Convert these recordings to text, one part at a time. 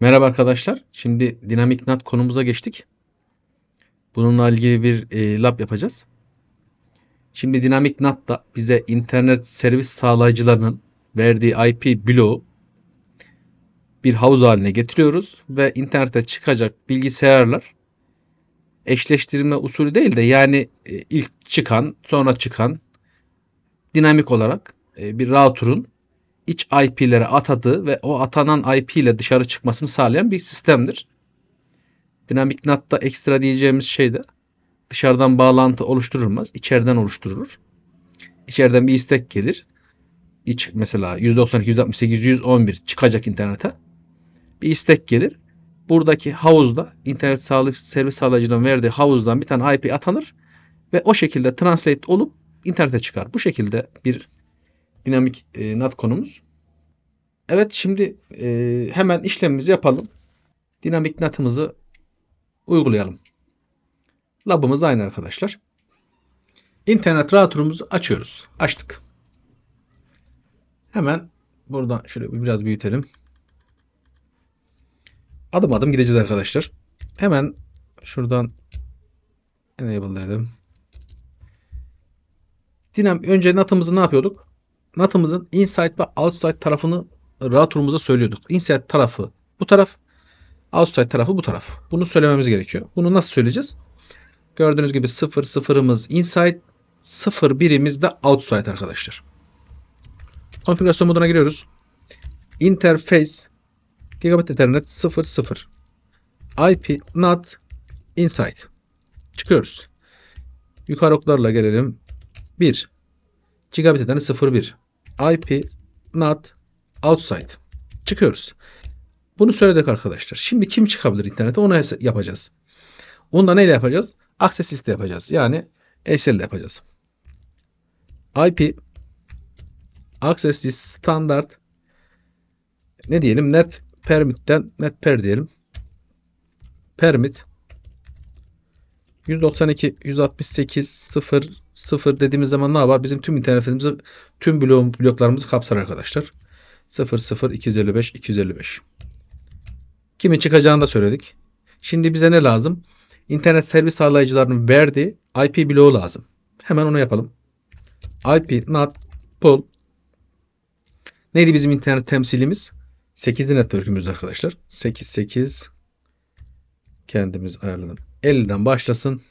Merhaba arkadaşlar. Şimdi dinamik NAT konumuza geçtik. Bununla ilgili bir e, lab yapacağız. Şimdi dinamik NAT da bize internet servis sağlayıcılarının verdiği IP bloğu bir havuz haline getiriyoruz ve internete çıkacak bilgisayarlar eşleştirme usulü değil de yani e, ilk çıkan sonra çıkan dinamik olarak e, bir router'un iç IP'lere atadığı ve o atanan IP ile dışarı çıkmasını sağlayan bir sistemdir. Dinamik NAT'ta ekstra diyeceğimiz şey de dışarıdan bağlantı oluşturulmaz, içeriden oluşturulur. İçeriden bir istek gelir. İç mesela 192, 168, 111 çıkacak internete. Bir istek gelir. Buradaki havuzda internet sağlayıcı servis sağlayıcının verdiği havuzdan bir tane IP atanır ve o şekilde translate olup internete çıkar. Bu şekilde bir dinamik e, NAT konumuz. Evet şimdi e, hemen işlemimizi yapalım. Dinamik NAT'ımızı uygulayalım. Labımız aynı arkadaşlar. İnternet router'umuzu açıyoruz. Açtık. Hemen buradan şöyle biraz büyütelim. Adım adım gideceğiz arkadaşlar. Hemen şuradan enable dedim. Dinam önce NAT'ımızı ne yapıyorduk? NAT'ımızın inside ve outside tarafını router'umuza söylüyorduk. Inside tarafı bu taraf, outside tarafı bu taraf. Bunu söylememiz gerekiyor. Bunu nasıl söyleyeceğiz? Gördüğünüz gibi 0 sıfırımız inside, 0 birimiz de outside arkadaşlar. Konfigürasyon moduna giriyoruz. Interface Gigabit Ethernet 0 0 IP NAT inside. Çıkıyoruz. Yukarı oklarla gelelim. 1 Gigabit Ethernet 01 IP NAT outside. Çıkıyoruz. Bunu söyledik arkadaşlar. Şimdi kim çıkabilir internete onu yapacağız. Onu da neyle yapacağız? Access liste yapacağız. Yani ile yapacağız. IP access list standart ne diyelim net permit'ten net per diyelim. Permit 192 168 0 0 dediğimiz zaman ne yapar? Bizim tüm internetimizi tüm blok, bloklarımızı kapsar arkadaşlar. 0 0 255 255. Kimin çıkacağını da söyledik. Şimdi bize ne lazım? İnternet servis sağlayıcılarının verdiği IP bloğu lazım. Hemen onu yapalım. IP NAT pull Neydi bizim internet temsilimiz? 8'li network'ümüz arkadaşlar. 8 8 kendimiz ayarladım. 50'den başlasın.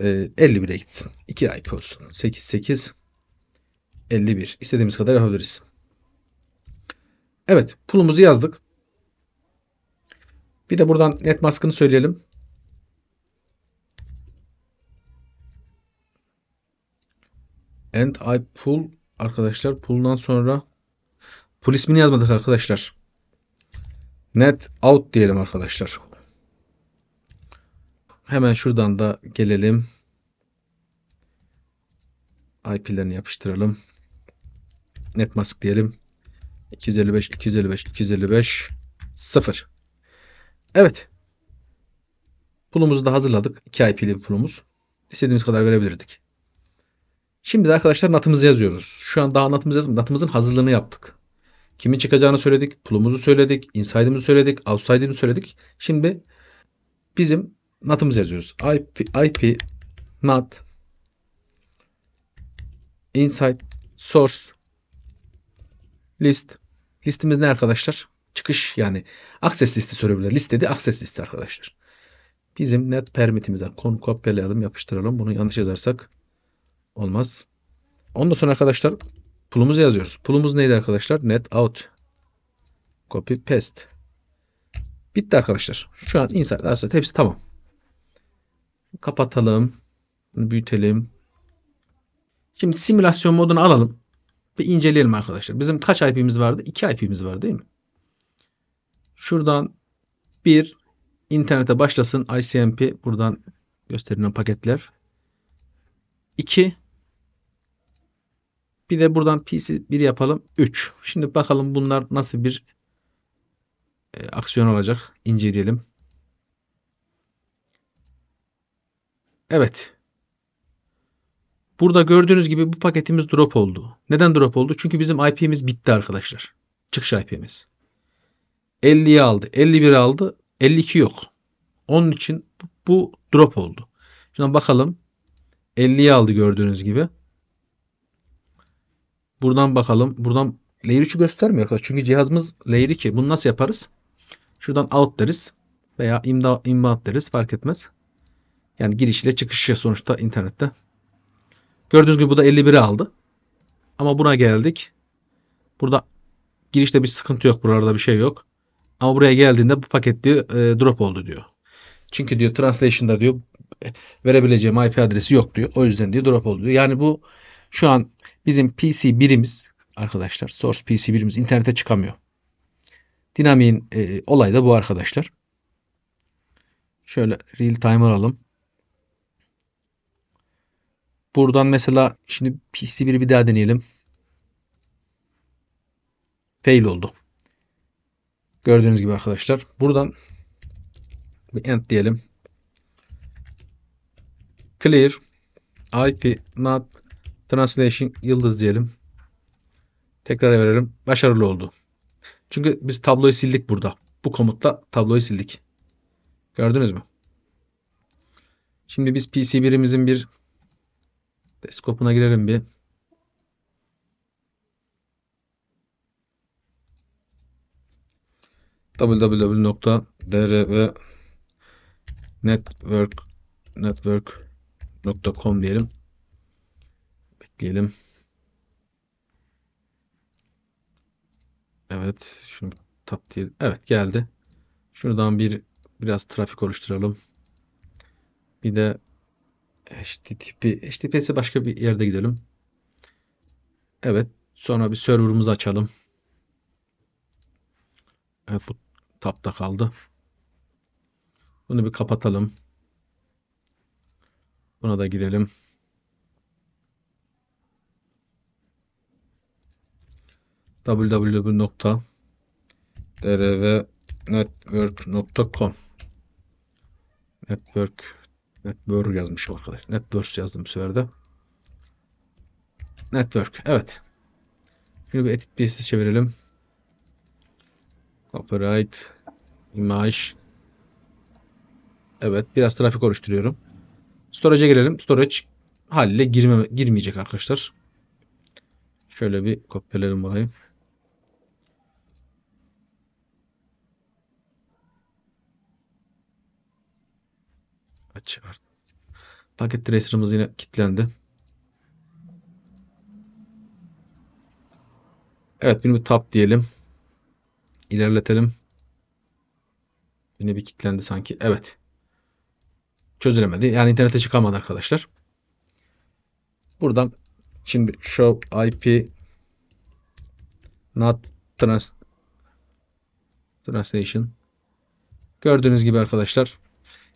Ee, 51'e gitsin. 2 IP olsun. 8 8 51. İstediğimiz kadar yapabiliriz. Evet. Pulumuzu yazdık. Bir de buradan net maskını söyleyelim. And I pull arkadaşlar pull'dan sonra pull ismini yazmadık arkadaşlar. Net out diyelim arkadaşlar. Hemen şuradan da gelelim. IP'lerini yapıştıralım. Net mask diyelim. 255 255 255 0. Evet. Pulumuzu da hazırladık. 2 IP'li bir pulumuz. İstediğimiz kadar verebilirdik. Şimdi de arkadaşlar natımızı yazıyoruz. Şu an daha natımızı yazmadık. Natımızın hazırlığını yaptık. Kimin çıkacağını söyledik. Pulumuzu söyledik. Inside'ımızı söyledik. Outside'ımızı söyledik. Şimdi bizim natımızı yazıyoruz. IP, IP nat inside source list listimiz ne arkadaşlar? Çıkış yani access listi sorabilir. Listede access listi arkadaşlar. Bizim net permitimize konu kopyalayalım, yapıştıralım. Bunu yanlış yazarsak olmaz. Ondan sonra arkadaşlar pulumuzu yazıyoruz. Pulumuz neydi arkadaşlar? Net out copy paste. Bitti arkadaşlar. Şu an inside hepsi tamam. Kapatalım. Büyütelim. Şimdi simülasyon modunu alalım. Bir inceleyelim arkadaşlar. Bizim kaç IP'miz vardı? 2 IP'miz var değil mi? Şuradan bir internete başlasın ICMP buradan gösterilen paketler. 2 bir de buradan PC 1 yapalım. 3. Şimdi bakalım bunlar nasıl bir e, aksiyon olacak. İnceleyelim. Evet. Burada gördüğünüz gibi bu paketimiz drop oldu. Neden drop oldu? Çünkü bizim IP'miz bitti arkadaşlar. Çıkış IP'miz. 50'yi aldı. 51 aldı. 52 yok. Onun için bu, drop oldu. Şimdi bakalım. 50'yi aldı gördüğünüz gibi. Buradan bakalım. Buradan Layer 3'ü göstermiyor arkadaşlar. Çünkü cihazımız Layer 2. Bunu nasıl yaparız? Şuradan out deriz. Veya imda, inbound deriz. Fark etmez. Yani giriş ile çıkış sonuçta internette. Gördüğünüz gibi bu da 51'i aldı. Ama buna geldik. Burada girişte bir sıkıntı yok. Buralarda bir şey yok. Ama buraya geldiğinde bu paket diyor e, drop oldu diyor. Çünkü diyor translation'da diyor verebileceğim IP adresi yok diyor. O yüzden diyor drop oldu diyor. Yani bu şu an bizim PC birimiz arkadaşlar source PC birimiz internete çıkamıyor. Dinamik'in e, olayı da bu arkadaşlar. Şöyle real time alalım. Buradan mesela şimdi PC1'i bir daha deneyelim. Fail oldu. Gördüğünüz gibi arkadaşlar. Buradan bir end diyelim. Clear IP not translation yıldız diyelim. Tekrar verelim. Başarılı oldu. Çünkü biz tabloyu sildik burada. Bu komutla tabloyu sildik. Gördünüz mü? Şimdi biz PC1'imizin bir Deskopuna girelim bir. www.drv network network.com diyelim. Bekleyelim. Evet, şunu tap diyelim. Evet, geldi. Şuradan bir biraz trafik oluşturalım. Bir de HTTP, HTTPS'e başka bir yerde gidelim. Evet. Sonra bir server'ımızı açalım. Evet bu tapta kaldı. Bunu bir kapatalım. Buna da girelim. www.drvnetwork.com Network Network yazmış arkadaş. Networks yazdım bu sefer de. Network. Evet. Şimdi bir edit pieces çevirelim. Copyright. Image. Evet. Biraz trafik oluşturuyorum. Storage'a gelelim. Storage haliyle girme, girmeyecek arkadaşlar. Şöyle bir kopyalelim burayı. Çıkart. Paket tracer'ımız yine kilitlendi. Evet bunu bir tab diyelim. İlerletelim. Yine bir kilitlendi sanki. Evet. Çözülemedi. Yani internete çıkamadı arkadaşlar. Buradan şimdi show IP not trans translation gördüğünüz gibi arkadaşlar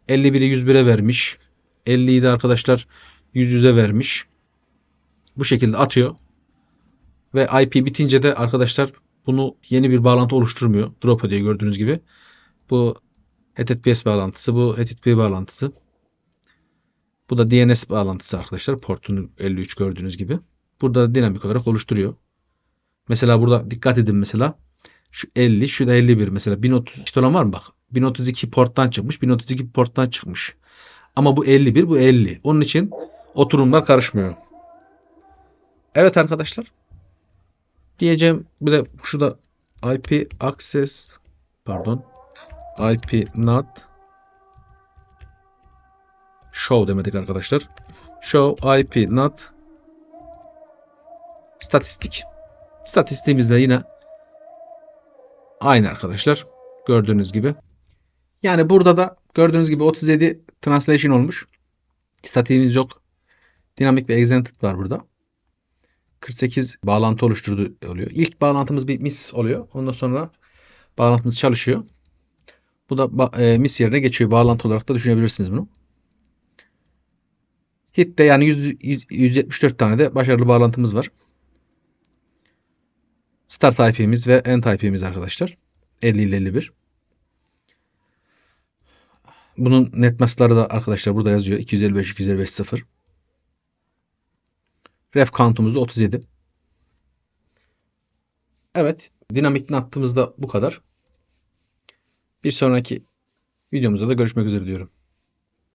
51'i 101'e vermiş. 50'yi de arkadaşlar 100 100'e vermiş. Bu şekilde atıyor. Ve IP bitince de arkadaşlar bunu yeni bir bağlantı oluşturmuyor. Drop ediyor gördüğünüz gibi. Bu HTTPS bağlantısı, bu HTTP bağlantısı. Bu da DNS bağlantısı arkadaşlar. Portun 53 gördüğünüz gibi. Burada dinamik olarak oluşturuyor. Mesela burada dikkat edin mesela. Şu 50, şu da 51 mesela. 1030 olan var mı bak? 1032 porttan çıkmış. 1032 porttan çıkmış. Ama bu 51 bu 50. Onun için oturumlar karışmıyor. Evet arkadaşlar. Diyeceğim bir de şurada IP access pardon IP not show demedik arkadaşlar. Show IP not statistik. Statistiğimizde yine aynı arkadaşlar. Gördüğünüz gibi. Yani burada da gördüğünüz gibi 37 translation olmuş. Statiğimiz yok. Dinamik ve extended var burada. 48 bağlantı oluşturdu oluyor. İlk bağlantımız bir miss oluyor. Ondan sonra bağlantımız çalışıyor. Bu da e, miss yerine geçiyor. Bağlantı olarak da düşünebilirsiniz bunu. Hit'te yani 100, 100, 174 tane de başarılı bağlantımız var. Start IP'miz ve end IP'miz arkadaşlar. 50 ile 51. Bunun netmask'ları da arkadaşlar burada yazıyor. 255 255 0. Ref count'umuz da 37. Evet. Dinamik NAT'ımız da bu kadar. Bir sonraki videomuzda da görüşmek üzere diyorum.